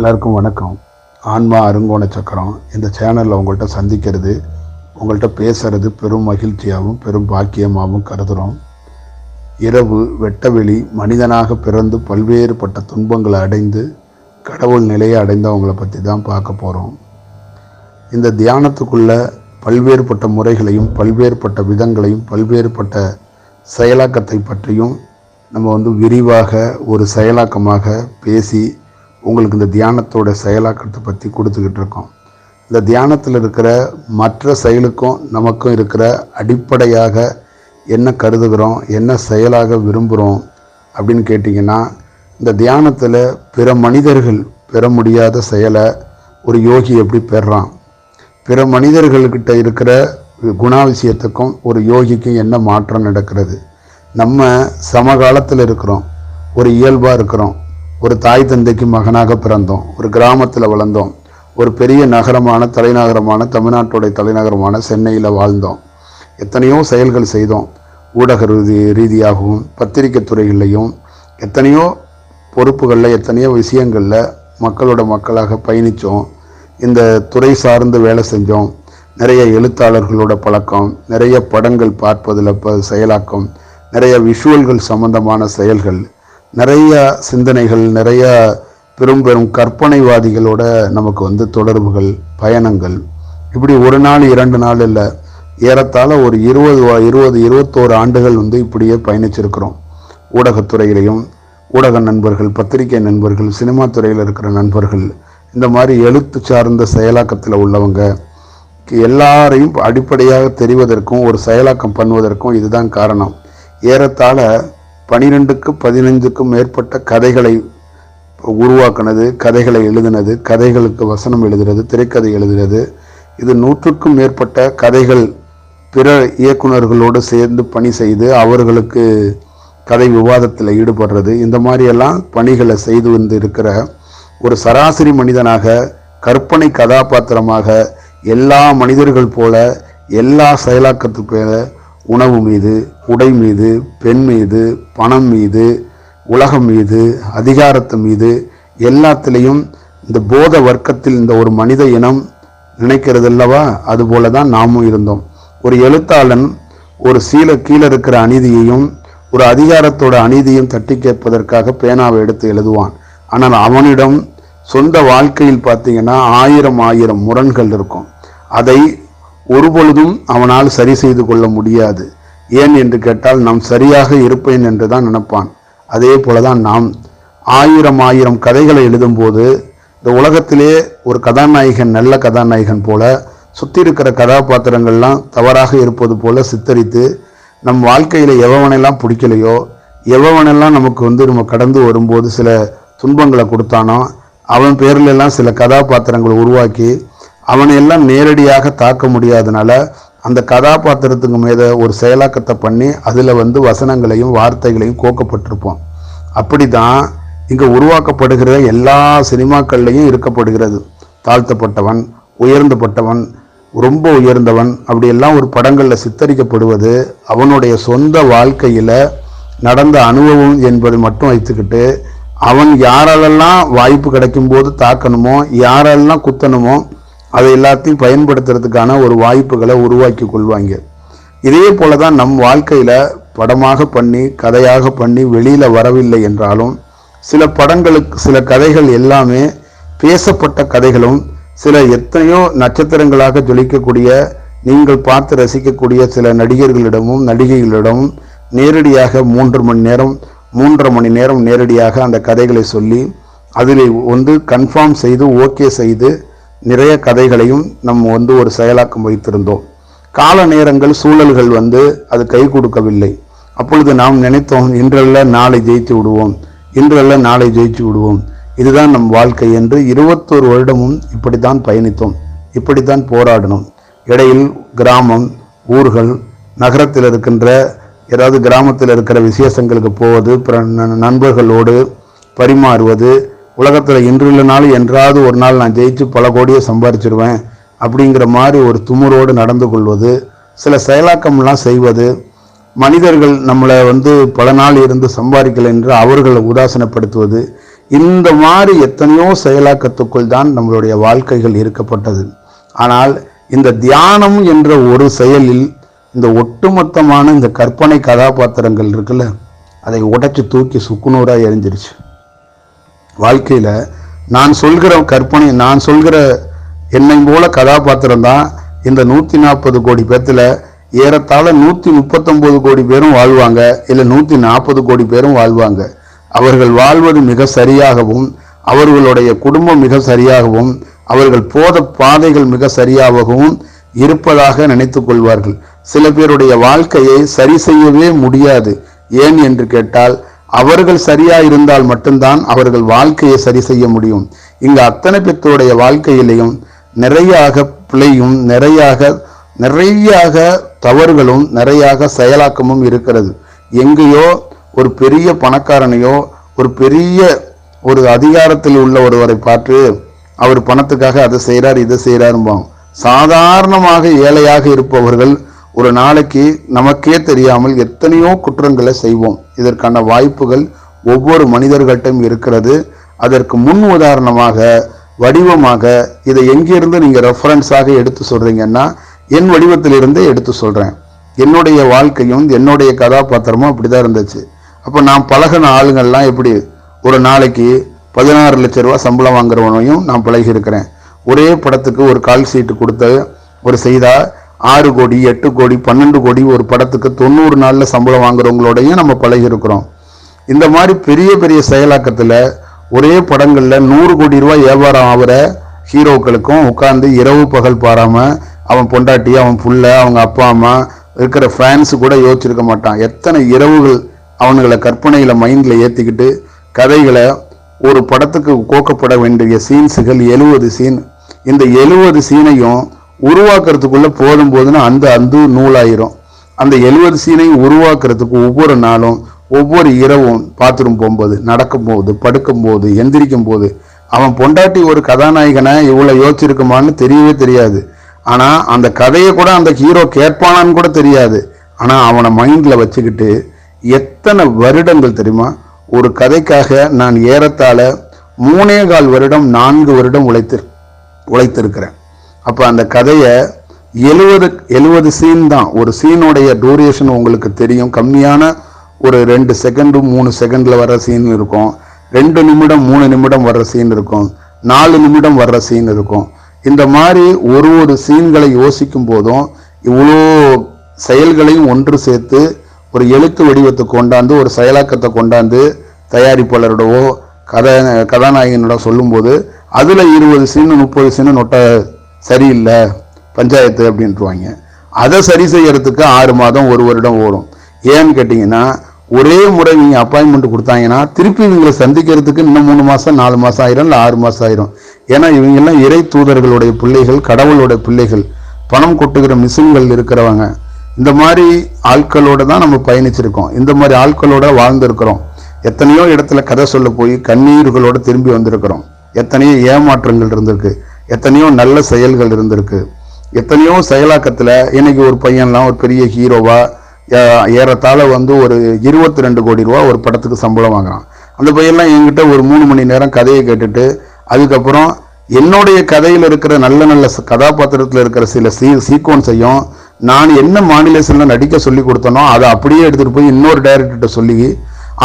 எல்லாருக்கும் வணக்கம். ஆன்மா அருங்கோண சக்கரம். இந்த சேனலில் உங்கள்கிட்ட சந்திக்கிறது உங்கள்கிட்ட பேசுகிறது பெரும் மகிழ்ச்சியாகவும் பெரும் பாக்கியமாகவும் கருதுகிறோம் இரவு வெட்டவெளி மனிதனாக பிறந்து பல்வேறுபட்ட துன்பங்களை அடைந்து கடவுள் நிலையை அடைந்தவங்களை பற்றி தான் பார்க்க போகிறோம் இந்த தியானத்துக்குள்ள பல்வேறுபட்ட முறைகளையும் பல்வேறுபட்ட விதங்களையும் பல்வேறுபட்ட செயலாக்கத்தை பற்றியும் நம்ம வந்து விரிவாக ஒரு செயலாக்கமாக பேசி உங்களுக்கு இந்த தியானத்தோட செயலாக்கத்தை பற்றி கொடுத்துக்கிட்டு இருக்கோம். இந்த தியானத்தில் இருக்கிற மற்ற செயலுக்கும் நமக்கும் இருக்கிற அடிப்படையாக என்ன கருதுகிறோம் என்ன செயலாக விரும்புகிறோம் அப்படின்னு கேட்டிங்கன்னா இந்த தியானத்தில் பிற மனிதர்கள் பெற முடியாத செயலை ஒரு யோகி எப்படி பெறுறான்? பிற மனிதர்கள்கிட்ட இருக்கிற குணாதிசயத்துக்கும் ஒரு யோகிக்கும் என்ன மாற்றம் நடக்கிறது? நம்ம சமகாலத்தில் இருக்கிறோம் ஒரு இயல்பாக இருக்கிறோம். ஒரு தாய் தந்தைக்கு மகனாக பிறந்தோம் ஒரு கிராமத்தில் வளர்ந்தோம் ஒரு பெரிய நகரமான தலைநகரமான தமிழ்நாட்டுடைய தலைநகரமான சென்னையில் வாழ்ந்தோம். எத்தனையோ செயல்கள் செய்தோம். ஊடக ரீதி ரீதியாகவும் பத்திரிகை துறைகள்லையும் எத்தனையோ பொறுப்புகளில் எத்தனையோ விஷயங்களில் மக்களோட மக்களாக பயணித்தோம் இந்த துறை சார்ந்து வேலை செஞ்சோம். நிறைய எழுத்தாளர்களோட பழக்கம் நிறைய படங்கள் பார்ப்பதில் ப செயலாக்கம் நிறைய விஷுவல்கள் சம்பந்தமான செயல்கள் நிறைய சிந்தனைகள் நிறைய பெரும் பெரும் கற்பனைவாதிகளோட நமக்கு வந்து தொடர்புகள் பயணங்கள். இப்படி ஒரு நாள் இரண்டு நாள் இல்லை. ஏறத்தாழ ஒரு இருபது வா- இருபது இருபத்தோரு ஆண்டுகள் வந்து இப்படியே பயணிச்சிருக்கிறோம். ஊடகத்துறையிலையும் ஊடக நண்பர்கள் பத்திரிகை நண்பர்கள் சினிமா துறையில் இருக்கிற நண்பர்கள் இந்த மாதிரி எழுத்து சார்ந்த செயலாக்கத்தில் உள்ளவங்க எல்லாரையும் அடிப்படையாக தெரிவதற்கும் ஒரு செயலாக்கம் பண்ணுவதற்கும் இதுதான் காரணம். ஏறத்தாழ பனிரெண்டுக்கு பதினைந்துக்கும் மேற்பட்ட கதைகளை உருவாக்கினது கதைகளை எழுதினது கதைகளுக்கு வசனம் எழுதுறது திரைக்கதை எழுதுறது. இது நூற்றுக்கும் மேற்பட்ட கதைகள் பிற இயக்குனர்களோடு சேர்ந்து பணி செய்து அவர்களுக்கு கதை விவாதத்தில் ஈடுபடுறது. இந்த மாதிரியெல்லாம் பணிகளை செய்து வந்து இருக்கிற ஒரு சராசரி மனிதனாக கற்பனை கதாபாத்திரமாக எல்லா மனிதர்கள் போல எல்லா செயலாக்கத்துக்கு உணவு மீது உடை மீது பெண் மீது பணம் மீது உலகம் மீது அதிகாரத்து மீது எல்லாத்திலையும் இந்த போத வர்க்கத்தில் இந்த ஒரு மனித இனம் நினைக்கிறது அல்லவா அதுபோல தான் நாமும் இருந்தோம். ஒரு எழுத்தாளன் ஒரு சீல கீழே இருக்கிற அநீதியையும் ஒரு அதிகாரத்தோட அநீதியும் தட்டி கேட்பதற்காக பேனாவை எடுத்து எழுதுவான். ஆனால் அவனிடம் சொந்த வாழ்க்கையில் பார்த்தீங்கன்னா ஆயிரம் ஆயிரம் முரண்கள் இருக்கும். அதை ஒருபொழுதும் அவனால் சரி செய்து கொள்ள முடியாது. ஏன் என்று கேட்டால் நாம் சரியாக இருப்பேன் என்று தான் நினைப்பான். அதே போலதான் நாம். ஆயிரம் ஆயிரம் கதைகளை எழுதும்போது இந்த உலகத்திலே ஒரு கதாநாயகன் நல்ல கதாநாயகன் போல சுற்றி இருக்கிற கதாபாத்திரங்கள்லாம் தவறாக இருப்பது போல சித்தரித்து நம் வாழ்க்கையில் எவவனெல்லாம் பிடிக்கலையோ எவவனெல்லாம் நமக்கு வந்து நம்ம கடந்து வரும்போது சில துன்பங்களை கொடுத்தானோ அவன் பேர்லெல்லாம் சில கதாபாத்திரங்களை உருவாக்கி அவனையெல்லாம் நேரடியாக தாக்க முடியாதனால அந்த கதாபாத்திரத்துக்கு மீத ஒரு செயலாக்கத்தை பண்ணி அதில் வந்து வசனங்களையும் வார்த்தைகளையும் கோக்கப்பட்டிருப்போம். அப்படிதான் இங்கே உருவாக்கப்படுகிற எல்லா சினிமாக்கள்லையும் இருக்கப்படுகிறது தாழ்த்தப்பட்டவன் உயர்ந்தப்பட்டவன் ரொம்ப உயர்ந்தவன் அப்படியெல்லாம் ஒரு படங்களில் சித்தரிக்கப்படுவது அவனுடைய சொந்த வாழ்க்கையில் நடந்த அனுபவம் என்பதை மட்டும் வைத்துக்கிட்டு அவன் யாராலெல்லாம் வாய்ப்பு கிடைக்கும் போது தாக்கணுமோ யாரெல்லாம் குத்தணுமோ அதை எல்லாத்தையும் பயன்படுத்துறதுக்கான ஒரு வாய்ப்புகளை உருவாக்கி கொள்வாங்க. இதே போல தான் நம் வாழ்க்கையில் படமாக பண்ணி கதையாக பண்ணி வெளியில் வரவில்லை என்றாலும் சில படங்களுக்கு சில கதைகள் எல்லாமே பேசப்பட்ட கதைகளும் சில எத்தனையோ நட்சத்திரங்களாக ஜொலிக்கக்கூடிய நீங்கள் பார்த்து ரசிக்கக்கூடிய சில நடிகர்களிடமும் நடிகைகளிடமும் நேரடியாக மூன்று மணி நேரம் மூன்றரை மணி நேரம் நேரடியாக அந்த கதைகளை சொல்லி அதில் வந்து கன்ஃபார்ம் செய்து ஓகே செய்து நிறைய கதைகளையும் நம்ம வந்து ஒரு செயலாக்கம் வைத்திருந்தோம். கால நேரங்கள் சூழல்கள் வந்து அது கை கொடுக்கவில்லை. அப்பொழுது நாம் நினைத்தோம் இன்றல்ல நாளை ஜெயித்து விடுவோம். இன்றல்ல நாளை ஜெயித்து விடுவோம். இதுதான் நம் வாழ்க்கை என்று இருபத்தோரு வருடமும் இப்படித்தான் பயணித்தோம். இப்படித்தான் போராடினோம். இடையில் கிராமம் ஊர்கள் நகரத்தில் இருக்கின்ற ஏதாவது கிராமத்தில் இருக்கிற விசேஷங்களுக்கு போவது பிற ந- நண்பர்களோடு பரிமாறுவது உலகத்தில் இன்று இல்லைனாலும் என்றாவது ஒரு நாள் நான் ஜெயிச்சு பல கோடியை சம்பாரிச்சிருவேன் அப்படிங்கிற மாதிரி ஒரு துமுறோடு நடந்து கொள்வது சில செயலாக்கம்லாம் செய்வது மனிதர்கள் நம்மளை வந்து பல நாள் இருந்து சம்பாதிக்கலை என்று அவர்களை உதாசனப்படுத்துவது இந்த மாதிரி எத்தனையோ செயலாக்கத்துக்குள் தான் நம்மளுடைய வாழ்க்கைகள் இருக்கப்பட்டது. ஆனால் இந்த தியானம் என்ற ஒரு செயலில் இந்த ஒட்டுமொத்தமான இந்த கற்பனை கதாபாத்திரங்கள் இருக்குல்ல அதை உடைச்சு தூக்கி சுக்குநூறாக எரிஞ்சிருச்சு. வாழ்க்கையில் நான் சொல்கிற கற்பனை நான் சொல்கிற என்னை போல கதாபாத்திரம் தான் இந்த நூற்றி நாற்பது கோடி பேர்த்தில் ஏறத்தாழ நூற்றி முப்பத்தொம்போது கோடி பேரும் வாழ்வாங்க இல்லை நூற்றி நாற்பது கோடி பேரும் வாழ்வாங்க. அவர்கள் வாழ்வது மிக சரியாகவும் அவர்களுடைய குடும்பம் மிக சரியாகவும் அவர்கள் போத பாதைகள் மிக சரியாகவும் இருப்பதாக நினைத்து கொள்வார்கள். சில பேருடைய வாழ்க்கையை சரி செய்யவே முடியாது. ஏன் என்று கேட்டால் அவர்கள் சரியா இருந்தால் மட்டும்தான் அவர்கள் வாழ்க்கையை சரி செய்ய முடியும். இங்கு அத்தனை பேத்தோடைய வாழ்க்கையிலையும் நிறையாக பிழையும் நிறையாக நிறையாக தவறுகளும் நிறையாக செயலாக்கமும் இருக்கிறது. எங்கேயோ ஒரு பெரிய பணக்காரனையோ ஒரு பெரிய ஒரு அதிகாரத்தில் உள்ள ஒருவரை பார்த்து அவர் பணத்துக்காக அதை செய்கிறார் இதை செய்கிறாரும்பாங்க சாதாரணமாக ஏழையாக இருப்பவர்கள் ஒரு நாளைக்கு நமக்கே தெரியாமல் எத்தனையோ குற்றங்களை செய்வோம். இதற்கான வாய்ப்புகள் ஒவ்வொரு மனிதர்கள்ட்டும் இருக்கிறது. அதற்கு முன் உதாரணமாக வடிவமாக இதை எங்கிருந்து நீங்கள் ரெஃபரன்ஸாக எடுத்து சொல்கிறீங்கன்னா என் வடிவத்திலிருந்தே எடுத்து சொல்கிறேன் என்னுடைய வாழ்க்கையும் என்னுடைய கதாபாத்திரமும் அப்படி தான் இருந்துச்சு. அப்போ நான் பழகின ஆளுங்கள்லாம் எப்படி? ஒரு நாளைக்கு பதினாறு லட்ச ரூபா சம்பளம் வாங்குறவனையும் நான் பழகி இருக்கிறேன் ஒரே படத்துக்கு ஒரு கால் சீட்டு கொடுத்து ஒரு செய்தால் ஆறு கோடி எட்டு கோடி பன்னெண்டு கோடி ஒரு படத்துக்கு தொண்ணூறு நாளில் சம்பளம் வாங்குறவங்களோடையும் நம்ம பழகிருக்கிறோம் இந்த மாதிரி பெரிய பெரிய செயலாக்கத்தில் ஒரே படங்களில் நூறு கோடி ரூபாய் வியாபாரம் ஆகிற ஹீரோக்களுக்கும் உட்கார்ந்து இரவு பகல் பாராமல் அவன் பொண்டாட்டி அவன் புள்ள அவங்க அப்பா அம்மா இருக்கிற ஃபேன்ஸு கூட யோசிச்சிருக்க மாட்டான். எத்தனை இரவுகள் அவனுங்களை கற்பனையில் மைண்டில் ஏற்றிக்கிட்டு கதைகளை ஒரு படத்துக்கு கோக்கப்பட வேண்டிய சீன்ஸுகள் எழுவது சீன் இந்த எழுவது சீனையும் உருவாக்குறதுக்குள்ள போதும் போதுன்னா அந்த அந்து நூலாயிரும். அந்த எழுவது சீனையும் உருவாக்குறதுக்கு ஒவ்வொரு நாளும் ஒவ்வொரு இரவும் பாத்ரூம் போகும்போது நடக்கும் நடக்கும்போது படுக்கும்போது எந்திரிக்கும் போது அவன் பொண்டாட்டி ஒரு கதாநாயகனை இவ்வளோ யோசிச்சிருக்குமான்னு தெரியவே தெரியாது. ஆனால் அந்த கதையை கூட அந்த ஹீரோ கேட்பானான்னு கூட தெரியாது. ஆனால் அவனை மைண்டில் வச்சுக்கிட்டு எத்தனை வருடங்கள் தெரியுமா? ஒரு கதைக்காக நான் ஏறத்தாழ மூணே கால் வருடம் நான்கு வருடம் உழைத்து உழைத்திருக்கிறேன். அப்போ அந்த கதையை எழுவது எழுவது சீன் தான். ஒரு சீனுடைய டூரேஷன் உங்களுக்கு தெரியும். கம்மியான ஒரு ரெண்டு செகண்டு மூணு செகண்டில் வர்ற சீன் இருக்கும். ரெண்டு நிமிடம் மூணு நிமிடம் வர்ற சீன் இருக்கும். நாலு நிமிடம் வர்ற சீன் இருக்கும். இந்த மாதிரி ஒரு ஒரு சீன்களை யோசிக்கும் போதும் இவ்வளோ செயல்களையும் ஒன்று சேர்த்து ஒரு எழுத்து வடிவத்தை கொண்டாந்து ஒரு செயலாக்கத்தை கொண்டாந்து தயாரிப்பாளரோடவோ கதை கதாநாயகனோட சொல்லும்போது அதில் இருபது சீனு முப்பது சீனு நொட்ட சரியில்லை பஞ்சாயத்து அப்படின்ட்டுவாங்க அதை சரி செய்யறதுக்கு ஆறு மாதம் ஒரு வருடம் ஓடும். ஏன்னு கேட்டிங்கன்னா ஒரே முறை நீங்கள் அப்பாயின்மெண்ட் கொடுத்தாங்கன்னா திருப்பி இவங்களை சந்திக்கிறதுக்கு இன்னும் மூணு மாதம் நாலு மாதம் ஆயிரும் இல்லை ஆறு மாதம் ஆயிரும். ஏன்னா இவங்கெல்லாம் இறை தூதர்களுடைய பிள்ளைகள் கடவுளுடைய பிள்ளைகள். பணம் கொட்டுகிற மிஷின்கள் இருக்கிறவங்க. இந்த மாதிரி ஆட்களோட தான் நம்ம பயணிச்சிருக்கோம். இந்த மாதிரி ஆட்களோட வாழ்ந்திருக்கிறோம். எத்தனையோ இடத்துல கதை சொல்ல போய் கண்ணீர்களோட திரும்பி வந்திருக்கிறோம். எத்தனையோ ஏமாற்றங்கள் இருந்திருக்கு. எத்தனையோ நல்ல செயல்கள் இருந்திருக்கு. எத்தனையோ செயலாக்கத்தில் இன்னைக்கு ஒரு பையன்லாம் ஒரு பெரிய ஹீரோவா ஏறத்தாழ வந்து ஒரு இருபத்தி ரெண்டு கோடி ரூபா ஒரு படத்துக்கு சம்பளம் வாங்குறான். அந்த பையன்லாம் என்கிட்ட ஒரு மூணு மணி நேரம் கதையை கேட்டுட்டு அதுக்கப்புறம் என்னுடைய கதையில் இருக்கிற நல்ல நல்ல கதாபாத்திரத்தில் இருக்கிற சில சீ சீக்வன்ஸையும் நான் என்ன மாநிலத்தில் நடிக்க சொல்லி கொடுத்தனோ அதை அப்படியே எடுத்துகிட்டு போய் இன்னொரு டைரக்டர்கிட்ட சொல்லி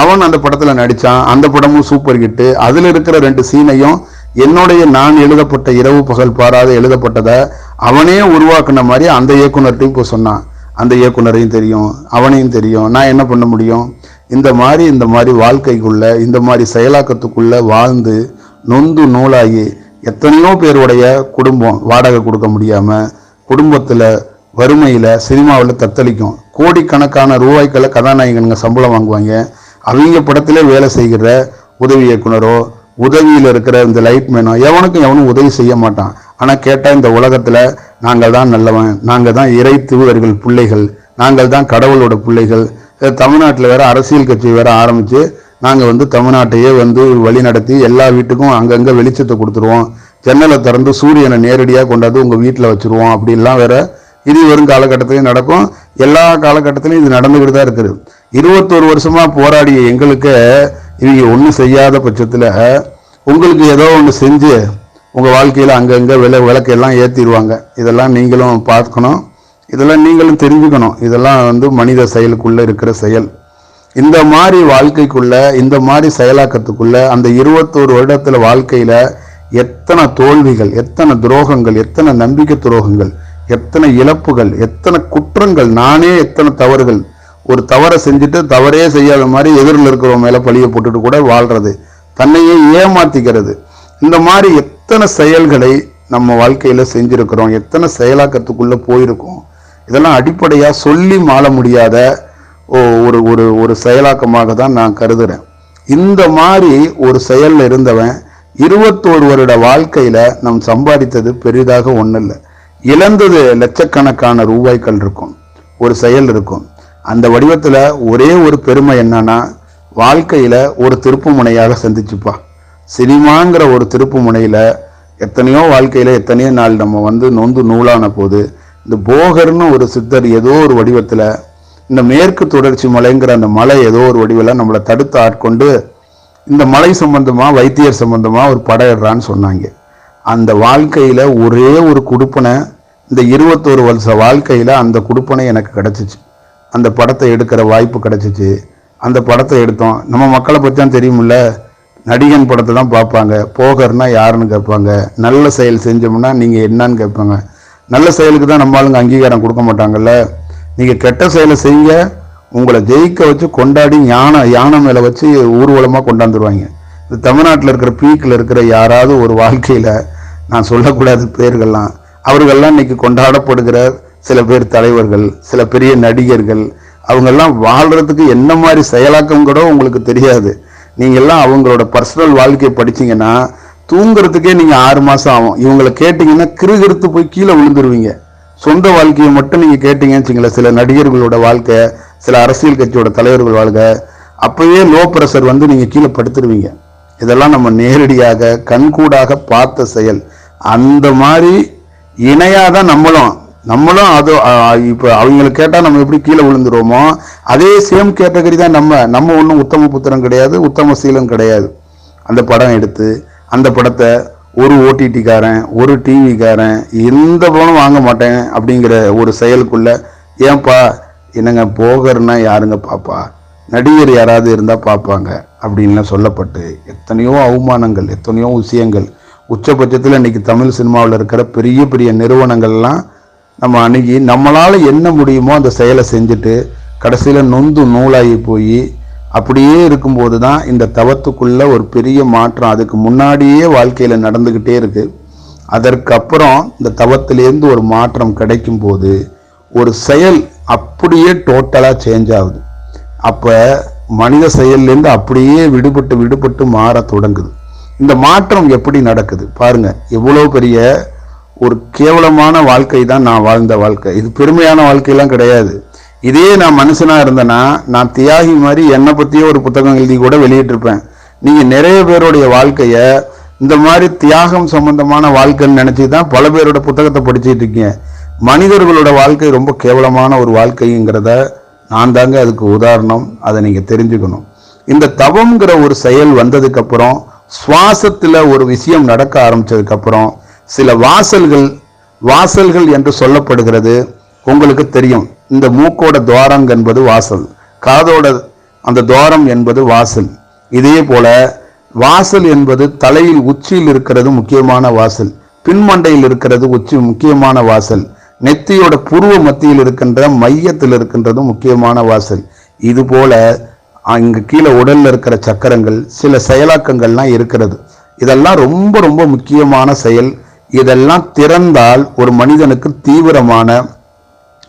அவன் அந்த படத்தில் நடித்தான் அந்த படமும் சூப்பர் ஹிட்டு. அதில் இருக்கிற ரெண்டு சீனையும் என்னுடைய நான் எழுதப்பட்ட இரவு பகல் பாராத எழுதப்பட்டதை அவனே உருவாக்குன மாதிரி அந்த இயக்குனர்கிட்டையும் இப்போ சொன்னான். அந்த இயக்குனரையும் தெரியும் அவனையும் தெரியும். நான் என்ன பண்ண முடியும்? இந்த மாதிரி இந்த மாதிரி வாழ்க்கைக்குள்ள இந்த மாதிரி செயலாக்கத்துக்குள்ள வாழ்ந்து நொந்து நூலாகி எத்தனையோ பேருடைய குடும்பம் வாடகை கொடுக்க முடியாம குடும்பத்தில் வறுமையில் சினிமாவில் தத்தளிக்கும். கோடிக்கணக்கான ரூபாய்க்களை கதாநாயகனுங்க சம்பளம் வாங்குவாங்க. அவங்க படத்திலே வேலை செய்கிற உதவி இயக்குனரோ உதவியில் இருக்கிற இந்த லைட் மேனோ எவனுக்கும் எவனும் உதவி செய்ய மாட்டான். ஆனால் கேட்டால் இந்த உலகத்தில் நாங்கள் தான் நல்லவன் நாங்கள் தான் இறை தூதர்கள் பிள்ளைகள் நாங்கள் தான் கடவுளோட பிள்ளைகள். தமிழ்நாட்டில் வேற அரசியல் கட்சி வேற ஆரம்பித்து நாங்கள் வந்து தமிழ்நாட்டையே வந்து வழி நடத்தி எல்லா வீட்டுக்கும் அங்கங்கே வெளிச்சத்தை கொடுத்துருவோம். ஜன்னலை திறந்து சூரியனை நேரடியாக கொண்டாந்து உங்கள் வீட்டில் வச்சுருவோம் அப்படின்லாம் வேற இது வரும் காலகட்டத்திலையும் நடக்கும். எல்லா காலகட்டத்திலையும் இது நடந்துக்கிட்டு தான் இருக்குது. இருபத்தோரு வருஷமாக போராடிய எங்களுக்கு இவங்க ஒன்றும் செய்யாத பட்சத்தில் உங்களுக்கு ஏதோ ஒன்று செஞ்சு உங்கள் வாழ்க்கையில் அங்கங்கே விளை விளக்கெல்லாம் ஏற்றிடுவாங்க இதெல்லாம் நீங்களும் பார்க்கணும். இதெல்லாம் நீங்களும் தெரிஞ்சுக்கணும். இதெல்லாம் வந்து மனித செயலுக்குள்ளே இருக்கிற செயல். இந்த மாதிரி வாழ்க்கைக்குள்ளே இந்த மாதிரி செயலாக்கத்துக்குள்ளே அந்த இருபத்தோரு வருடத்தில் வாழ்க்கையில் எத்தனை தோல்விகள் எத்தனை துரோகங்கள் எத்தனை நம்பிக்கை துரோகங்கள் எத்தனை இழப்புகள் எத்தனை குற்றங்கள் நானே எத்தனை தவறுகள் ஒரு தவறை செஞ்சுட்டு தவறே செய்யாத மாதிரி எதிரில் இருக்கிறவங்க மேலே பழியை போட்டுட்டு கூட வாழ்றது தன்னையே ஏமாத்திக்கிறது. இந்த மாதிரி எத்தனை செயல்களை நம்ம வாழ்க்கையில் செஞ்சுருக்கிறோம் எத்தனை செயலாக்கத்துக்குள்ளே போயிருக்கோம் இதெல்லாம் அடிப்படையாக சொல்லி மாள முடியாத ஓ- ஒரு ஒரு ஒரு செயலாக்கமாக தான் நான் கருதுகிறேன் இந்த மாதிரி ஒரு செயலில் இருந்தவன் இருபத்தோரு வருட வாழ்க்கையில் நாம் சம்பாதித்தது பெரிதாக ஒன்றும் இல்லை இழந்தது லட்சக்கணக்கான ரூபாய்கள் இருக்கும். ஒரு செயல் இருக்கும். அந்த வடிவத்தில் ஒரே ஒரு பெருமை என்னன்னா வாழ்க்கையில் ஒரு திருப்பு முனையாக சந்திச்சுப்பா. சினிமாங்கிற ஒரு திருப்பு முனையில் எத்தனையோ வாழ்க்கையில் எத்தனையோ நாள் நம்ம வந்து நொந்து நூலான போது இந்த போகர்னு ஒரு சித்தர் ஏதோ ஒரு வடிவத்தில் இந்த மேற்கு தொடர்ச்சி மலைங்கிற அந்த மலை ஏதோ ஒரு வடிவில் நம்மளை தடுத்து ஆட்கொண்டு இந்த மலை சம்பந்தமாக வைத்தியர் சம்பந்தமாக ஒரு படையிடுறான்னு சொன்னாங்க. அந்த வாழ்க்கையில் ஒரே ஒரு குடுப்பனை இந்த இருபத்தோரு வருஷ வாழ்க்கையில் அந்த குடுப்பனை எனக்கு கிடச்சிச்சு. அந்த படத்தை எடுக்கிற வாய்ப்பு கிடைச்சிச்சு. அந்த படத்தை எடுத்தோம். நம்ம மக்களை பற்றி தான் தெரியுமில்ல? நடிகன் படத்தை தான் பார்ப்பாங்க. போகர்னா யாருன்னு கேட்பாங்க. நல்ல செயல் செஞ்சோம்னா நீங்கள் என்னன்னு கேட்பாங்க. நல்ல செயலுக்கு தான் நம்ம ஆளுங்க அங்கீகாரம் கொடுக்க மாட்டாங்கல்ல? நீங்கள் கெட்ட செயலை செய்ய உங்களை ஜெயிக்க வச்சு கொண்டாடி யானை யானை மேலே வச்சு ஊர்வலமாக கொண்டாந்துருவாங்க. இந்த தமிழ்நாட்டில் இருக்கிற பீக்கில் இருக்கிற யாராவது ஒரு வாழ்க்கையில் நான் சொல்லக்கூடாத பேர்கள்லாம். அவர்கள்லாம் இன்றைக்கி கொண்டாடப்படுகிற சில பேர் தலைவர்கள் சில பெரிய நடிகர்கள் அவங்கெல்லாம் வாழ்கிறதுக்கு என்ன மாதிரி செயலாக்கம் கூட உங்களுக்கு தெரியாது. நீங்கள்லாம் அவங்களோட பர்சனல் வாழ்க்கையை படிச்சீங்கன்னா தூங்குறதுக்கே நீங்கள் ஆறு மாதம் ஆகும். இவங்களை கேட்டிங்கன்னா கிருகிருத்து போய் கீழே விழுந்துருவீங்க. சொந்த வாழ்க்கையை மட்டும் நீங்கள் கேட்டிங்கன்னு வச்சுங்களேன் சில நடிகர்களோட வாழ்க்கை சில அரசியல் கட்சியோட தலைவர்கள் வாழ்க்கை அப்போயே லோ ப்ரெஷர் வந்து நீங்கள் கீழே படுத்துருவீங்க. இதெல்லாம் நம்ம நேரடியாக கண்கூடாக பார்த்த செயல். அந்த மாதிரி இணையாக தான் நம்மளும் நம்மளும் அது இப்போ இப்ப அவங்களுக்கு நம்ம எப்படி கீழே விழுந்துருவோமோ அதே சேம் கேட்டகரி தான் நம்ம நம்ம ஒன்றும் உத்தம புத்திரம் கிடையாது உத்தம சீலன் கிடையாது. அந்த படம் எடுத்து அந்த படத்தை ஒரு ஓடிடிக்காரன் ஒரு டிவிக்காரன் எந்த படமும் வாங்க மாட்டேன் அப்படிங்கிற ஒரு செயலுக்குள்ள ஏன்பா என்னங்க போகர்னா யாருங்க பாப்பா? நடிகர் யாராவது இருந்தால் பார்ப்பாங்க அப்படின்லாம் சொல்லப்பட்டு எத்தனையோ அவமானங்கள் எத்தனையோ விஷயங்கள். உச்சபட்சத்தில் இன்றைக்கி தமிழ் சினிமாவில் இருக்கிற பெரிய பெரிய நிறுவனங்கள்லாம் நம்ம அணுகி நம்மளால் என்ன முடியுமோ அந்த செயலை செஞ்சுட்டு கடைசியில் நொந்து நூலாகி போய் அப்படியே இருக்கும்போது தான் இந்த தவத்துக்குள்ளே ஒரு பெரிய மாற்றம் அதுக்கு முன்னாடியே வாழ்க்கையில் நடந்துக்கிட்டே இருக்குது அதற்கப்புறம் இந்த தவத்திலேருந்து ஒரு மாற்றம் கிடைக்கும் போது ஒரு செயல் அப்படியே டோட்டலாக சேஞ்ச் ஆகுது. அப்போ மனித செயல்லேருந்து அப்படியே விடுபட்டு விடுபட்டு மாற தொடங்குது. இந்த மாற்றம் எப்படி நடக்குது? பாருங்கள் எவ்வளோ பெரிய ஒரு கேவலமான வாழ்க்கை தான் நான் வாழ்ந்த வாழ்க்கை. இது பெருமையான வாழ்க்கையெல்லாம் கிடையாது. இதே நான் மனுஷனாக இருந்தேன்னா நான் தியாகி மாதிரி என்னை பற்றியே ஒரு புத்தகம் எழுதி கூட வெளியிட்டிருப்பேன். நீங்கள் நிறைய பேருடைய வாழ்க்கையை இந்த மாதிரி தியாகம் சம்பந்தமான வாழ்க்கைன்னு நினச்சி தான் பல பேரோட புத்தகத்தை படிச்சுட்டு இருக்கீங்க. மனிதர்களோட வாழ்க்கை ரொம்ப கேவலமான ஒரு வாழ்க்கைங்கிறத நான் தாங்க அதுக்கு உதாரணம். அதை நீங்கள் தெரிஞ்சுக்கணும். இந்த தவங்கிற ஒரு செயல் வந்ததுக்கப்புறம் சுவாசத்தில் ஒரு விஷயம் நடக்க ஆரம்பித்ததுக்கப்புறம் அப்புறம் சில வாசல்கள் வாசல்கள் என்று சொல்லப்படுகிறது. உங்களுக்கு தெரியும் இந்த மூக்கோட துவாரம் என்பது வாசல் காதோட அந்த துவாரம் என்பது வாசல். இதே போல வாசல் என்பது தலையில் உச்சியில் இருக்கிறது முக்கியமான வாசல் பின்மண்டையில் இருக்கிறது உச்சி முக்கியமான வாசல் நெத்தியோட புருவ மத்தியில் இருக்கின்ற மையத்தில் இருக்கின்றது முக்கியமான வாசல். இது போல அங்கு கீழே உடலில் இருக்கிற சக்கரங்கள் சில செயலாக்கங்கள்லாம் இருக்கிறது. இதெல்லாம் ரொம்ப ரொம்ப முக்கியமான செயல். இதெல்லாம் திறந்தால் ஒரு மனிதனுக்கு தீவிரமான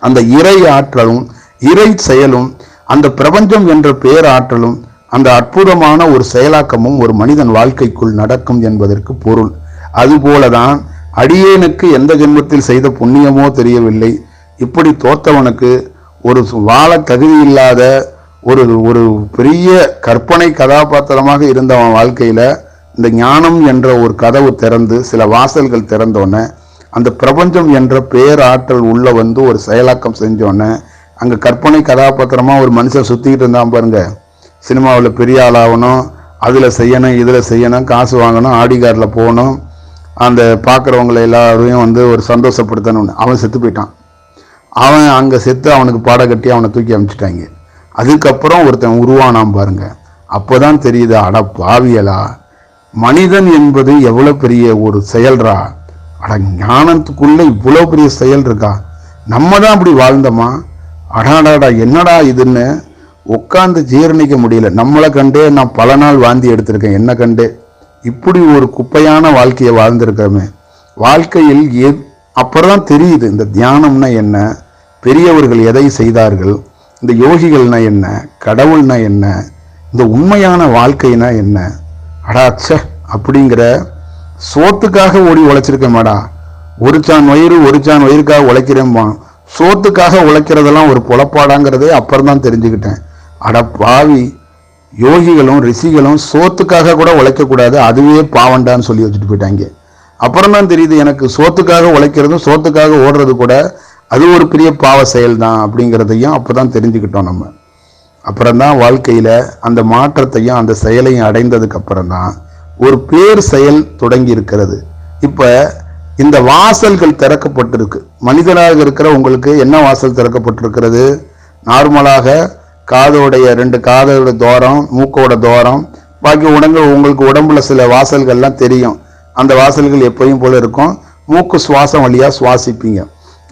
அந்த இறை ஆற்றலும் இறை செயலும் அந்த பிரபஞ்சம் என்ற பேராற்றலும் அந்த அற்புதமான ஒரு செயலாக்கமும் ஒரு மனிதன் வாழ்க்கைக்குள் நடக்கும் என்பதற்கு பொருள். அதுபோலதான் அடியேனுக்கு எந்த ஜென்மத்தில் செய்த புண்ணியமோ தெரியவில்லை. இப்படி தோத்தவனுக்கு ஒரு வாழ தகுதி இல்லாத ஒரு ஒரு பெரிய கற்பனை கதாபாத்திரமாக இருந்தவன் வாழ்க்கையில் இந்த ஞானம் என்ற ஒரு கதவு திறந்து சில வாசல்கள் திறந்தோன்னே அந்த பிரபஞ்சம் என்ற பேராற்றல் உள்ள வந்து ஒரு செயலாக்கம் செஞ்சோன்னே அங்கே கற்பனை கதாபாத்திரமாக ஒரு மனுஷன் சுற்றிக்கிட்டு இருந்தான் பாருங்க. சினிமாவில் பெரிய ஆளாகணும் அதில் செய்யணும் இதில் செய்யணும் காசு வாங்கணும் ஆடிகாரில் போகணும் அந்த பார்க்குறவங்களை எல்லாரையும் வந்து ஒரு சந்தோஷப்படுத்தணும்னு அவன் செத்து போயிட்டான். அவன் அங்கே செத்து அவனுக்கு பாட கட்டி அவனை தூக்கி அமைச்சிட்டாங்க. அதுக்கப்புறம் ஒருத்தன் உருவானான் பாருங்க. அப்போதான் தெரியுது அட பாவியலா மனிதன் என்பது எவ்வளோ பெரிய ஒரு செயல்ரா? அட ஞானத்துக்குள்ளே இவ்வளோ பெரிய செயல் இருக்கா நம்ம தான் அப்படி வாழ்ந்தோமா? அடாடாடா என்னடா இதுன்னு உட்காந்து ஜீரணிக்க முடியல. நம்மளை கண்டே நான் பல நாள் வாந்தி எடுத்திருக்கேன். என்ன கண்டே. இப்படி ஒரு குப்பையான வாழ்க்கையை வாழ்ந்திருக்கிறோமே. வாழ்க்கையில் எ அப்புறம் தான் தெரியுது இந்த தியானம்னா என்ன? பெரியவர்கள் எதை செய்தார்கள்? இந்த யோகிகள்னா என்ன? கடவுள்னா என்ன? இந்த உண்மையான வாழ்க்கைனா என்ன? அடாச்சே அப்படிங்கிற சோத்துக்காக ஓடி உழைச்சிருக்கேமாடா ஒரு சான் வயிறு ஒரு சான் வயிறுக்காக உழைக்கிறேம்பான் சோத்துக்காக உழைக்கிறதெல்லாம் ஒரு புலப்பாடாங்கிறதே அப்புறம் தான் தெரிஞ்சுக்கிட்டேன். அட பாவி யோகிகளும் ரிஷிகளும் சோத்துக்காக கூட உழைக்கக்கூடாது அதுவே பாவண்டான்னு சொல்லி வச்சுட்டு போயிட்டாங்க. அப்புறம் தான் தெரியுது எனக்கு சோத்துக்காக உழைக்கிறதும் சோத்துக்காக ஓடுறது கூட அது ஒரு பெரிய பாவ செயல் தான் அப்படிங்கிறதையும் அப்போ தான் தெரிஞ்சுக்கிட்டோம் நம்ம. அப்புறம்தான் வாழ்க்கையில் அந்த மாற்றத்தையும் அந்த செயலையும் அடைந்ததுக்கு அப்புறம்தான் ஒரு பேர் செயல் தொடங்கி இருக்கிறது. இப்போ இந்த வாசல்கள் திறக்கப்பட்டிருக்கு. மனிதனாக இருக்கிற உங்களுக்கு என்ன வாசல் திறக்கப்பட்டிருக்கிறது? நார்மலாக காதோடைய ரெண்டு காதோட தோரம் மூக்கோட தோரம் பாக்கி உடம்பு உங்களுக்கு உடம்புல சில வாசல்கள்லாம் தெரியும். அந்த வாசல்கள் எப்பயும் போல இருக்கும். மூக்கு சுவாசம் வழியாக சுவாசிப்பீங்க.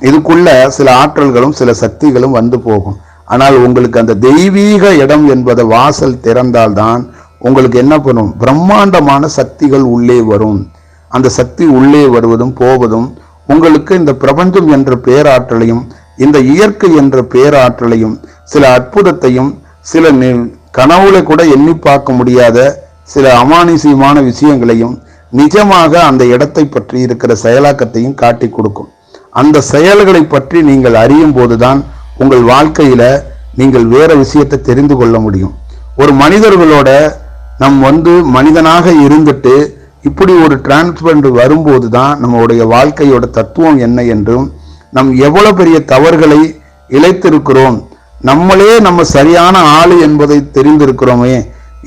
இதுக்குள்ள சில ஆற்றல்களும் சில சக்திகளும் வந்து போகும். ஆனால் உங்களுக்கு அந்த தெய்வீக இடம் என்பதை வாசல் திறந்தால்தான் உங்களுக்கு என்ன பண்ணும்? பிரம்மாண்டமான சக்திகள் உள்ளே வரும். அந்த சக்தி உள்ளே வருவதும் போவதும் உங்களுக்கு இந்த பிரபஞ்சம் என்ற பேராற்றலையும் இந்த இயற்கை என்ற பேராற்றலையும் சில அற்புதத்தையும் சில நி- கனவுல கூட எண்ணி பார்க்க முடியாத சில அமானுஷ்யமான விஷயங்களையும் நிஜமாக அந்த இடத்தை பற்றி இருக்கிற செயலாக்கத்தையும் காட்டி கொடுக்கும். அந்த செயல்களை பற்றி நீங்கள் அறியும் போதுதான் உங்கள் வாழ்க்கையில் நீங்கள் வேறு விஷயத்தை தெரிந்து கொள்ள முடியும். ஒரு மனிதர்களோட நம் வந்து மனிதனாக இருந்துட்டு இப்படி ஒரு டிரான்ஸ்பரண்ட் வரும்போது தான் நம்மளுடைய வாழ்க்கையோட தத்துவம் என்ன என்றும் நம் எவ்வளோ பெரிய தவறுகளை இழைத்திருக்கிறோம் நம்மளே நம்ம சரியான ஆள் என்பதை தெரிந்திருக்கிறோமே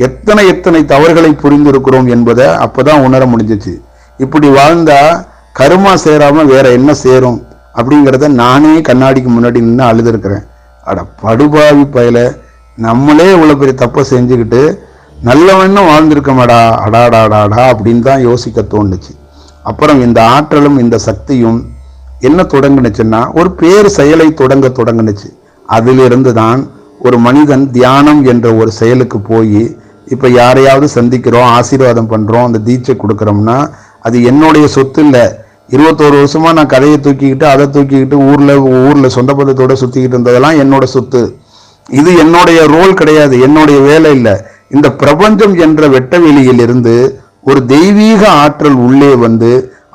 எத்தனை எத்தனை தவறுகளை புரிந்திருக்கிறோம் என்பதை அப்போ தான் உணர முடிஞ்சிச்சு. இப்படி வாழ்ந்தால் கருமா சேராமல் வேற என்ன சேரும்? அப்படிங்கிறத நானே கண்ணாடிக்கு முன்னாடி நின்று அழுதுருக்கிறேன். அட படுபாவி பயல நம்மளே இவ்வளோ பெரிய தப்பை செஞ்சுக்கிட்டு நல்லவனும் வாழ்ந்திருக்கமாடா அடாடாடாடா அப்படின்னு தான் யோசிக்க தோணுச்சு. அப்புறம் இந்த ஆற்றலும் இந்த சக்தியும் என்ன தொடங்குனுச்சுன்னா ஒரு பேர் செயலை தொடங்க தொடங்குனுச்சு. அதிலிருந்து தான் ஒரு மனிதன் தியானம் என்ற ஒரு செயலுக்கு போய் இப்போ யாரையாவது சந்திக்கிறோம் ஆசீர்வாதம் பண்ணுறோம் அந்த தீட்சை கொடுக்குறோம்னா அது என்னுடைய சொத்து இல்லை. இருபத்தோரு வருஷமாக நான் கதையை தூக்கிக்கிட்டு அதை தூக்கிக்கிட்டு ஊரில் ஊரில் சொந்த பந்தத்தோடு சுற்றிக்கிட்டு இருந்ததெல்லாம் என்னோட சொத்து. இது என்னுடைய ரோல் கிடையாது என்னுடைய வேலை இல்லை. இந்த பிரபஞ்சம் என்ற வெட்டவெளியில் இருந்து ஒரு தெய்வீக ஆற்றல் உள்ளே வந்து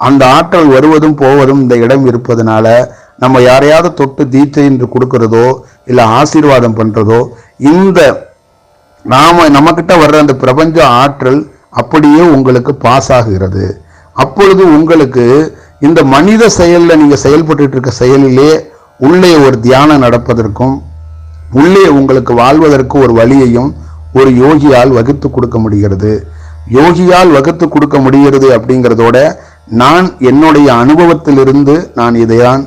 அந்த ஆற்றல் வருவதும் போவதும் இந்த இடம் இருப்பதனால நம்ம யாரையாவது தொட்டு தீட்சை என்று கொடுக்கறதோ இல்லை ஆசீர்வாதம் பண்ணுறதோ இந்த நாம நம்மக்கிட்ட வர்ற அந்த பிரபஞ்ச ஆற்றல் அப்படியே உங்களுக்கு பாஸ் ஆகுகிறது. அப்பொழுது உங்களுக்கு இந்த மனித செயலில் நீங்கள் செயல்பட்டு இருக்க செயலிலே உள்ளே ஒரு தியானம் நடப்பதற்கும் உள்ளே உங்களுக்கு வாழ்வதற்கு ஒரு வழியையும் ஒரு யோகியால் வகுத்து கொடுக்க முடிகிறது. யோகியால் வகுத்து கொடுக்க முடிகிறது அப்படிங்கிறதோட நான் என்னுடைய அனுபவத்திலிருந்து நான் இதைதான்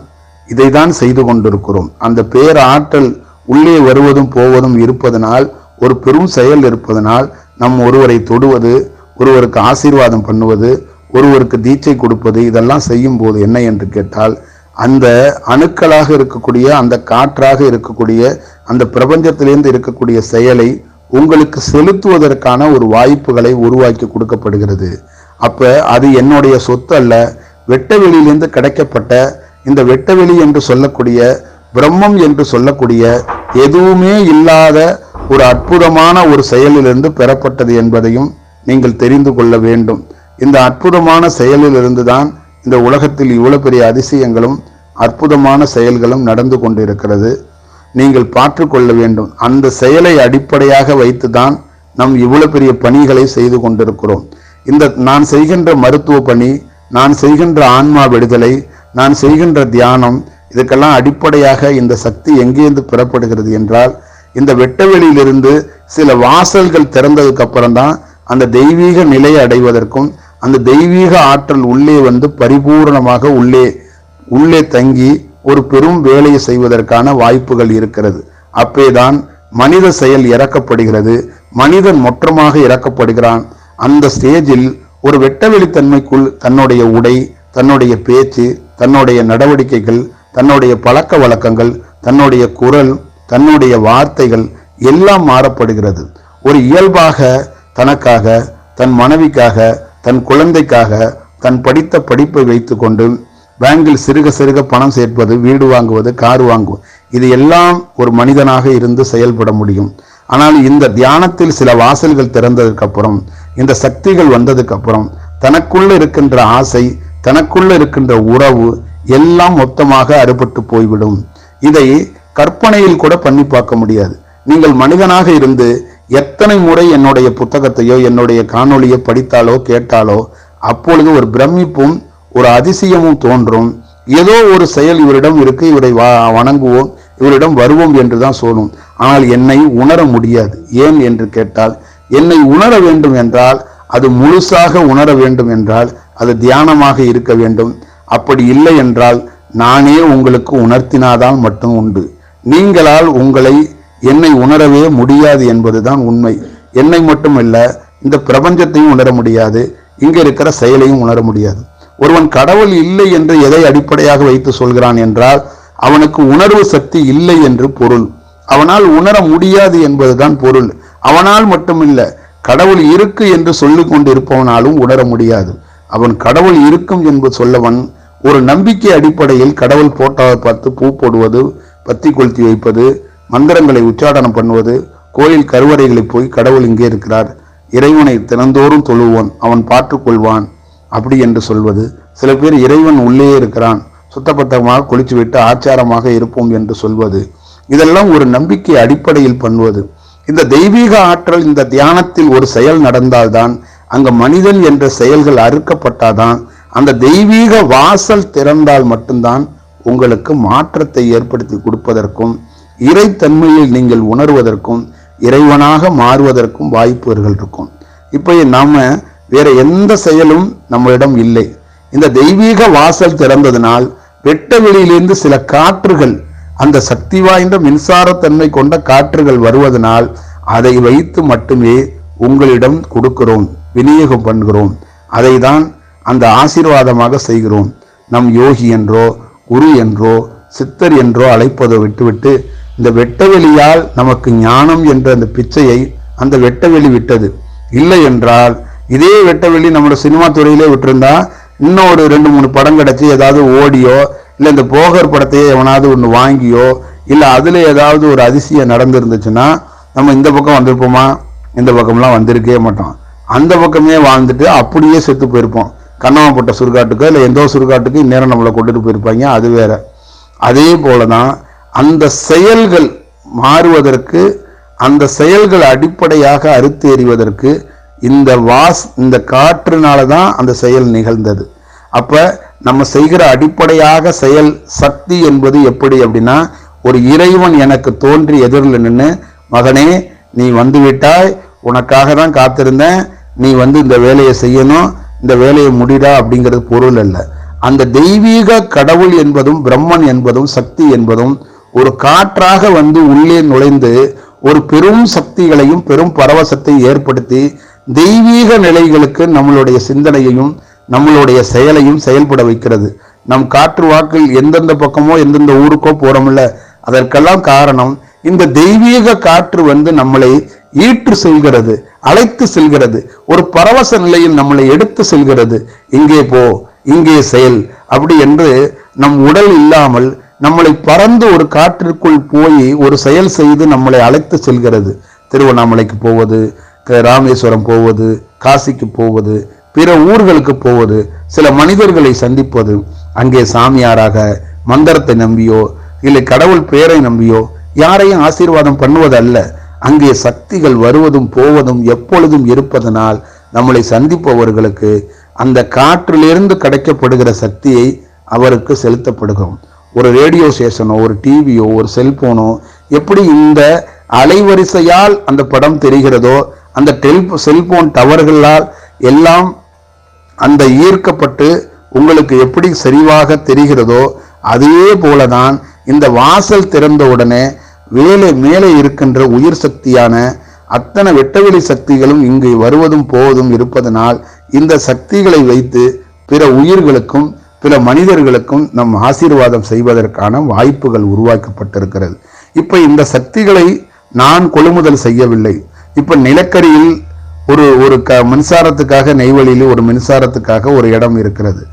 இதைதான் செய்து கொண்டிருக்கிறோம். அந்த பேராற்றல் உள்ளே வருவதும் போவதும் இருப்பதனால் ஒரு பெரும் செயல் இருப்பதனால் நம் ஒருவரை தொடுவது ஒருவருக்கு ஆசீர்வாதம் பண்ணுவது ஒருவருக்கு தீட்சை கொடுப்பது இதெல்லாம் செய்யும் போது என்ன என்று கேட்டால் அந்த அணுக்களாக இருக்கக்கூடிய அந்த காற்றாக இருக்கக்கூடிய அந்த பிரபஞ்சத்திலிருந்து இருக்கக்கூடிய செயலை உங்களுக்கு செலுத்துவதற்கான ஒரு வாய்ப்புகளை உருவாக்கி கொடுக்கப்படுகிறது. அப்ப அது என்னுடைய சொத்து அல்ல வெட்டவெளியிலிருந்து கிடைக்கப்பட்ட இந்த வெட்டவெளி என்று சொல்லக்கூடிய பிரம்மம் என்று சொல்லக்கூடிய எதுவுமே இல்லாத ஒரு அற்புதமான ஒரு செயலிலிருந்து பெறப்பட்டது என்பதையும் நீங்கள் தெரிந்து கொள்ள வேண்டும். இந்த அற்புதமான செயலிலிருந்து தான் இந்த உலகத்தில் இவ்வளவு பெரிய அதிசயங்களும் அற்புதமான செயல்களும் நடந்து கொண்டிருக்கிறது. நீங்கள் பார்த்து கொள்ள வேண்டும். அந்த செயலை அடிப்படையாக வைத்துதான் நம் இவ்வளவு பெரிய பணிகளை செய்து கொண்டிருக்கிறோம். இந்த நான் செய்கின்ற மருத்துவ பணி நான் செய்கின்ற ஆன்மா விடுதலை நான் செய்கின்ற தியானம் இதுக்கெல்லாம் அடிப்படையாக இந்த சக்தி எங்கேருந்து பெறப்படுகிறது என்றால் இந்த வெட்டவெளியிலிருந்து சில வாசல்கள் திறந்ததுக்கு அப்புறம் தான் அந்த தெய்வீக நிலையை அடைவதற்கும் அந்த தெய்வீக ஆற்றல் உள்ளே வந்து பரிபூரணமாக உள்ளே உள்ளே தங்கி ஒரு பெரும் வேலையை செய்வதற்கான வாய்ப்புகள் இருக்கிறது. அப்பேதான் மனித செயல் இறக்கப்படுகிறது. மனிதன் மொற்றமாக இறக்கப்படுகிறான். அந்த ஸ்டேஜில் ஒரு வெட்டவெளித்தன்மைக்குள் தன்னுடைய உடை தன்னுடைய பேச்சு தன்னுடைய நடவடிக்கைகள் தன்னுடைய பழக்க வழக்கங்கள் தன்னுடைய குரல் தன்னுடைய வார்த்தைகள் எல்லாம் மாறப்படுகிறது. ஒரு இயல்பாக தனக்காக தன் மனைவிக்காக தன் குழந்தைக்காக தன் படித்த படிப்பை வைத்துக்கொண்டு பேங்கில் சிறுக சிறுக பணம் சேர்ப்பது வீடு வாங்குவது கார் வாங்குவது இது எல்லாம் ஒரு மனிதனாக இருந்து செயல்பட முடியும். ஆனால் இந்த தியானத்தில் சில வாசல்கள் திறந்ததுக்கு அப்புறம் இந்த சக்திகள் வந்ததுக்கு அப்புறம் தனக்குள்ள இருக்கின்ற ஆசை தனக்குள்ள இருக்கின்ற உறவு எல்லாம் மொத்தமாக அறுபட்டு போய்விடும். இதை கற்பனையில் கூட பண்ணி பார்க்க முடியாது. நீங்கள் மனிதனாக இருந்து எத்தனை முறை என்னுடைய புத்தகத்தையோ என்னுடைய காணொலியை படித்தாலோ கேட்டாலோ அப்பொழுது ஒரு பிரமிப்பும் ஒரு அதிசயமும் தோன்றும். ஏதோ ஒரு செயல் இவரிடம் இருக்கு இவரை வணங்குவோம் இவரிடம் வருவோம் என்றுதான் சொல்லும் ஆனால் என்னை உணர முடியாது. ஏன் என்று கேட்டால் என்னை உணர வேண்டும் என்றால் அது முழுசாக உணர வேண்டும் என்றால் அது தியானமாக இருக்க வேண்டும். அப்படி இல்லை என்றால் நானே உங்களுக்கு உணர்த்தினாதான் மட்டும் உண்டு. நீங்களால் உங்களை என்னை உணரவே முடியாது என்பதுதான் உண்மை. என்னை மட்டுமல்ல இந்த பிரபஞ்சத்தையும் உணர முடியாது இங்க இருக்கிற செயலையும் உணர முடியாது. ஒருவன் கடவுள் இல்லை என்று எதை அடிப்படையாக வைத்து சொல்கிறான் என்றால் அவனுக்கு உணர்வு சக்தி இல்லை என்று பொருள். அவனால் உணர முடியாது என்பதுதான் பொருள். அவனால் மட்டுமில்ல கடவுள் இருக்கு என்று சொல்லிக் கொண்டிருப்பவனாலும் உணர முடியாது. அவன் கடவுள் இருக்கும் என்று சொல்லவன் ஒரு நம்பிக்கை அடிப்படையில் கடவுள் போட்டோவை பார்த்து பூ போடுவது பத்தி கொளுத்தி வைப்பது மந்திரங்களை உச்சாடனம் பண்ணுவது கோயில் கருவறைகளை போய் கடவுள் இங்கே இருக்கிறார். இறைவனை தினந்தோறும் தொழுவான் அவன் பார்த்துக்கொள்வான் அப்படி என்று சொல்வது. சில பேர் இறைவன் உள்ளே இருக்கிறான் சுத்தபத்தமாக குளிச்சுவிட்டு ஆச்சாரமாக இருப்போம் என்று சொல்வது. இதெல்லாம் ஒரு நம்பிக்கை அடிப்படையில் பண்ணுவது. இந்த தெய்வீக ஆற்றல் இந்த தியானத்தில் ஒரு செயல் நடந்தால்தான் அங்கு மனிதன் என்ற செயல்கள் அறுக்கப்பட்டாதான் அந்த தெய்வீக வாசல் திறந்தால் மட்டும்தான் உங்களுக்கு மாற்றத்தை ஏற்படுத்தி கொடுப்பதற்கும் இறைத்தன்மையில் நீங்கள் உணர்வதற்கும் இறைவனாக மாறுவதற்கும் வாய்ப்புகள் இருக்கும். இப்போ நாம வேற எந்த செயலும் நம்மளிடம் இல்லை. இந்த தெய்வீக வாசல் திறந்ததினால் வெட்ட வெளியிலிருந்து சில காற்றுகள் அந்த சக்தி வாய்ந்த மின்சாரத்தன்மை கொண்ட காற்றுகள் வருவதனால் அதை வைத்து மட்டுமே உங்களிடம் கொடுக்கிறோம் விநியோகம் பண்ணுகிறோம். அதை தான் அந்த ஆசீர்வாதமாக செய்கிறோம். நம் யோகி என்றோ குரு என்றோ சித்தர் என்றோ அழைப்பதை விட்டுவிட்டு இந்த வெட்டவெளியால் நமக்கு ஞானம் என்ற அந்த பிச்சையை அந்த வெட்டவெளி விட்டது. இல்லை என்றால் இதே வெட்டவெளி நம்மளோட சினிமா துறையிலே விட்டிருந்தா இன்னும் ஒரு ரெண்டு மூணு படம் கிடச்சி ஏதாவது ஓடியோ இல்லை இந்த போகர் படத்தையே எவனாவது ஒன்று வாங்கியோ இல்லை அதில் ஏதாவது ஒரு அதிசயம் நடந்துருந்துச்சுன்னா நம்ம இந்த பக்கம் வந்திருப்போமா? இந்த பக்கம்லாம் வந்திருக்கவே மாட்டோம். அந்த பக்கமே வாழ்ந்துட்டு அப்படியே செத்து போயிருப்போம். கண்ணாமப்பட்ட சுருக்காட்டுக்கோ இல்லை எந்த சுடுகாட்டுக்கு இந்நேரம் நம்மளை கொண்டுட்டு போயிருப்பாங்க அது வேற. அதே போலதான் அந்த செயல்கள் மாறுவதற்கு அந்த செயல்கள் அடிப்படையாக அறுத்து எறிவதற்கு இந்த வாஸ் இந்த காற்றுனால தான் அந்த செயல் நிகழ்ந்தது. அப்ப நம்ம செய்கிற அடிப்படையாக செயல் சக்தி என்பது எப்படி அப்படின்னா ஒரு இறைவன் எனக்கு தோன்றி எதிரில் நின்று மகனே நீ வந்துவிட்டாய் உனக்காக தான் காத்திருந்தேன் நீ வந்து இந்த வேலையை செய்யணும் இந்த வேலையை முடிடா அப்படிங்கிறது பொருள் அல்ல. அந்த தெய்வீக கடவுள் என்பதும் பிரம்மன் என்பதும் சக்தி என்பதும் ஒரு காற்றாக வந்து உள்ளே நுழைந்து ஒரு பெரும் சக்திகளையும் பெரும் பரவசத்தை ஏற்படுத்தி தெய்வீக நிலைகளுக்கு நம்மளுடைய சிந்தனையையும் நம்மளுடைய செயலையும் செயல்பட வைக்கிறது. நம் காற்று வாக்கில் எந்தெந்த பக்கமோ எந்தெந்த ஊருக்கோ போறோம்ல அதற்கெல்லாம் காரணம் இந்த தெய்வீக காற்று வந்து நம்மளை ஈற்று செல்கிறது அழைத்து செல்கிறது. ஒரு பரவச நிலையில் நம்மளை எடுத்து செல்கிறது. இங்கே போ இங்கே செயல் அப்படி என்று நம் உடல் இல்லாமல் நம்மளை பறந்து ஒரு காற்றிற்குள் போய் ஒரு செயல் செய்து நம்மளை அழைத்து செல்கிறது. திருவண்ணாமலைக்கு போவது ராமேஸ்வரம் போவது காசிக்கு போவது பிற ஊர்களுக்கு போவது சில மனிதர்களை சந்திப்பது அங்கே சாமியாராக மந்திரத்தை நம்பியோ இல்லை கடவுள் பெயரை நம்பியோ யாரையும் ஆசீர்வாதம் பண்ணுவதல்ல. அங்கே சக்திகள் வருவதும் போவதும் எப்பொழுதும் இருப்பதனால் நம்மளை சந்திப்பவர்களுக்கு அந்த காற்றிலிருந்து கிடைக்கப்படுகிற சக்தியை அவருக்கு செலுத்தப்படுகிறோம். ஒரு ரேடியோ ஸ்டேஷனோ ஒரு டிவியோ ஒரு செல்போனோ எப்படி இந்த அலைவரிசையால் அந்த படம் தெரிகிறதோ அந்த டெல் செல்போன் டவர்களால் எல்லாம் அந்த ஈர்க்கப்பட்டு உங்களுக்கு எப்படி சரிவாக தெரிகிறதோ அதே போலதான் இந்த வாசல் திறந்த உடனே வேலை மேலே இருக்கின்ற உயிர் சக்தியான அத்தனை வெட்டவெளி சக்திகளும் இங்கு வருவதும் போவதும் இருப்பதனால் இந்த சக்திகளை வைத்து பிற உயிர்களுக்கும் பிற மனிதர்களுக்கும் நம் ஆசீர்வாதம் செய்வதற்கான வாய்ப்புகள் உருவாக்கப்பட்டிருக்கிறது. இப்போ இந்த சக்திகளை நான் கொள்முதல் செய்யவில்லை. இப்போ நிலக்கரியில் ஒரு ஒரு க மின்சாரத்துக்காக நெய்வேலியில் ஒரு மின்சாரத்துக்காக ஒரு இடம் இருக்கிறது.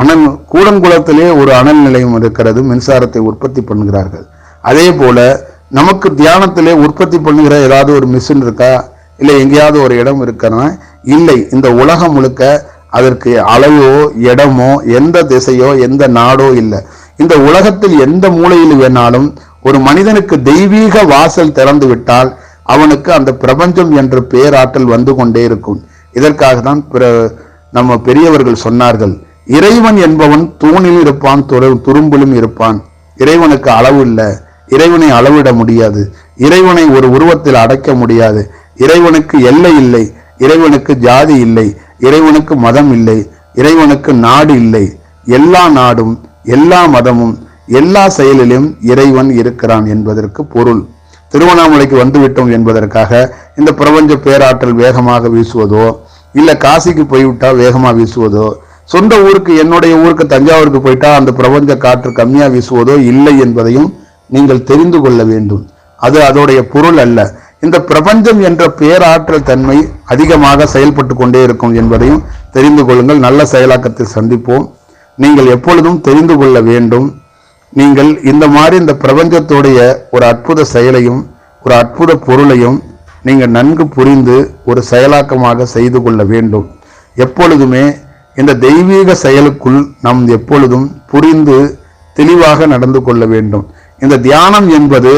அனல் கூடங்குளத்திலே ஒரு அனல் நிலையம் இருக்கிறது மின்சாரத்தை உற்பத்தி பண்ணுகிறார்கள். அதே போல நமக்கு தியானத்திலே உற்பத்தி பண்ணுகிற ஏதாவது ஒரு மிஷின் இருக்கா? இல்லை எங்கேயாவது ஒரு இடம் இருக்கிறனா இல்லை. இந்த உலகம் முழுக்க அதற்கு அளவோ இடமோ எந்த திசையோ எந்த நாடோ இல்லை. இந்த உலகத்தில் எந்த மூலையில் வேணாலும் ஒரு மனிதனுக்கு தெய்வீக வாசல் திறந்து விட்டால் அவனுக்கு அந்த பிரபஞ்சம் என்ற பேராற்றல் வந்து கொண்டே இருக்கும். இதற்காக தான் பிற நம்ம பெரியவர்கள் சொன்னார்கள் இறைவன் என்பவன் தூணில் இருப்பான் துரு- துரும்பிலும் இருப்பான். இறைவனுக்கு அளவு இல்லை. இறைவனை அளவிட முடியாது. இறைவனை ஒரு உருவத்தில் அடைக்க முடியாது. இறைவனுக்கு எல்லை இல்லை. இறைவனுக்கு ஜாதி இல்லை. இறைவனுக்கு மதம் இல்லை இறைவனுக்கு நாடு இல்லை. எல்லா நாடும் எல்லா மதமும் எல்லா செயலிலும் இறைவன் இருக்கிறான் என்பதற்கு பொருள். திருவண்ணாமலைக்கு வந்துவிட்டோம் என்பதற்காக இந்த பிரபஞ்ச பேராற்றல் வேகமாக வீசுவதோ இல்லை காசிக்கு போய்விட்டா வேகமாக வீசுவதோ சொந்த ஊருக்கு என்னுடைய ஊருக்கு தஞ்சாவூருக்கு போயிட்டா அந்த பிரபஞ்ச காற்று கம்மியாக வீசுவதோ இல்லை என்பதையும் நீங்கள் தெரிந்து கொள்ள வேண்டும். அது அதோடைய பொருள் அல்ல. இந்த பிரபஞ்சம் என்ற பேராற்றல் தன்மை அதிகமாக செயல்பட்டு கொண்டே இருக்கும் என்பதையும் தெரிந்து கொள்ளுங்கள். நல்ல செயலாக்கத்தில் சந்திப்போம். நீங்கள் எப்பொழுதும் தெரிந்து கொள்ள வேண்டும். நீங்கள் இந்த மாதிரி இந்த பிரபஞ்சத்துடைய ஒரு அற்புத செயலையும் ஒரு அற்புத பொருளையும் நீங்கள் நன்கு புரிந்து ஒரு செயலாக்கமாக செய்து கொள்ள வேண்டும். எப்பொழுதுமே இந்த தெய்வீக செயலுக்குள் நாம் எப்பொழுதும் புரிந்து தெளிவாக நடந்து கொள்ள வேண்டும். இந்த தியானம் என்பது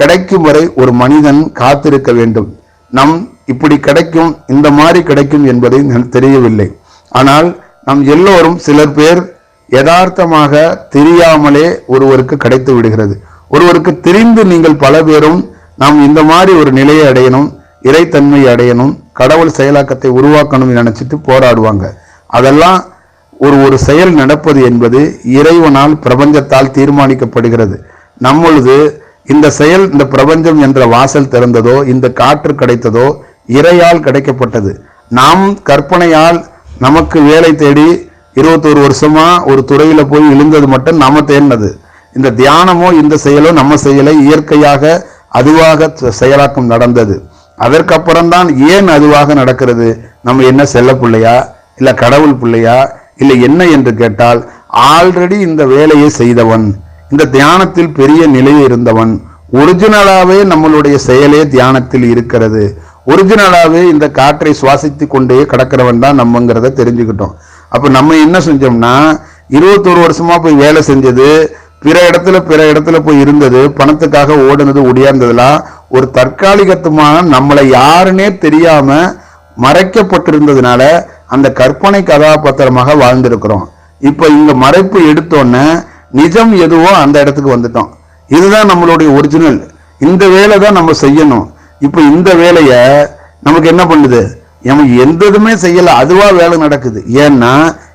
கிடைக்கும் வரை ஒரு மனிதன் காத்திருக்க வேண்டும். நம் இப்படி கிடைக்கும் இந்த மாதிரி கிடைக்கும் என்பதை தெரியவில்லை. ஆனால் நம் எல்லோரும் சிலர் பேர் யதார்த்தமாக தெரியாமலே ஒருவருக்கு கிடைத்து விடுகிறது. ஒருவருக்கு தெரிந்து நீங்கள் பல பேரும் நாம் இந்த மாதிரி ஒரு நிலையை அடையணும் இறைத்தன்மை அடையணும் கடவுள் செயலாக்கத்தை உருவாக்கணும்னு நினைச்சிட்டு போராடுவாங்க. அதெல்லாம் ஒரு ஒரு செயல் நடப்பது என்பது இறைவனால் பிரபஞ்சத்தால் தீர்மானிக்கப்படுகிறது. நம்மொழுது இந்த செயல் இந்த பிரபஞ்சம் என்ற வாசல் திறந்ததோ இந்த காற்று கிடைத்ததோ இறையால் கிடைக்கப்பட்டது. நாம் கற்பனையால் நமக்கு வேலை தேடி இருபத்தோரு வருஷமா ஒரு துறையில போய் இழுந்தது மட்டும் நாம தேடினது. இந்த தியானமோ இந்த செயலோ நம்ம செயலை இயற்கையாக அதுவாக செ- செயலாக்கம் நடந்தது. அதற்கப்புறம்தான் ஏன் அதுவாக நடக்கிறது? நம்ம என்ன செல்ல பிள்ளையா? இல்ல கடவுள் பிள்ளையா? இல்லை என்ன என்று கேட்டால் ஆல்ரெடி இந்த வேலையை செய்தவன். இந்த தியானத்தில் பெரிய நிலை இருந்தவன். ஒரிஜினலாகவே நம்மளுடைய செயலே தியானத்தில் இருக்கிறது. ஒரிஜினலாகவே இந்த காற்றை சுவாசித்து கொண்டே கிடக்கிறவன் தான் நம்மங்கிறத தெரிஞ்சுக்கிட்டோம். அப்போ நம்ம என்ன செஞ்சோம்னா இருபத்தோரு வருஷமாக போய் வேலை செஞ்சது பிற இடத்துல பிற இடத்துல போய் இருந்தது பணத்துக்காக ஓடுனது ஒடியாந்ததெல்லாம் ஒரு தற்காலிகத்துமான நம்மளை யாருன்னே தெரியாம மறைக்கப்பட்டிருந்ததுனால அந்த கற்பனை கதாபாத்திரமாக வாழ்ந்திருக்கிறோம். இப்போ இங்க மறைப்பு எடுத்தோன்னே நிஜம் எதுவோ அந்த இடத்துக்கு வந்துட்டோம். இதுதான் நம்மளுடைய ஒரிஜினல் இந்த வேலை தான் நம்ம செய்யணும். இப்போ இந்த வேலையை நமக்கு என்ன பண்ணுது? நம்ம எந்ததுமே செய்யலை. அதுவாக வேலை நடக்குது. ஏன்னா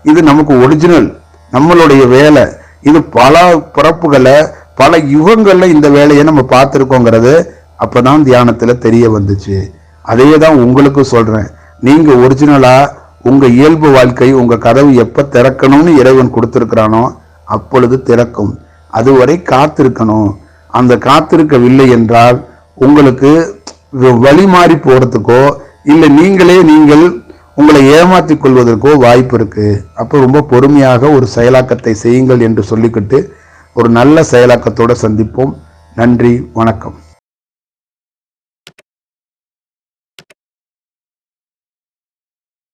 இது நமக்கு ஒரிஜினல் நம்மளுடைய வேலை. இது பல பிறப்புகளை பல யுகங்களில் இந்த வேலையை நம்ம பார்த்துருக்கோங்கிறது அப்போ தான் தியானத்தில் தெரிய வந்துச்சு. அதையே தான் உங்களுக்கும் சொல்கிறேன் நீங்கள் ஒரிஜினலாக உங்கள் இயல்பு வாழ்க்கை உங்கள் கதவு எப்போ திறக்கணும்னு இறைவன் கொடுத்துருக்குறானோ அப்பொழுது திறக்கும். அதுவரை காத்திருக்கணும். அந்த காத்திருக்கவில்லை என்றால் உங்களுக்கு வ- வழி மாறி போகிறதுக்கோ இல்லை நீங்களே நீங்கள் உங்களை ஏமாற்றி கொள்வதற்கோ வாய்ப்பு இருக்குது அப்போ ரொம்ப பொறுமையாக ஒரு செயலாக்கத்தை செய்யுங்கள் என்று சொல்லிக்கிட்டு ஒரு நல்ல செயலாக்கத்தோடு சந்திப்போம். நன்றி வணக்கம்.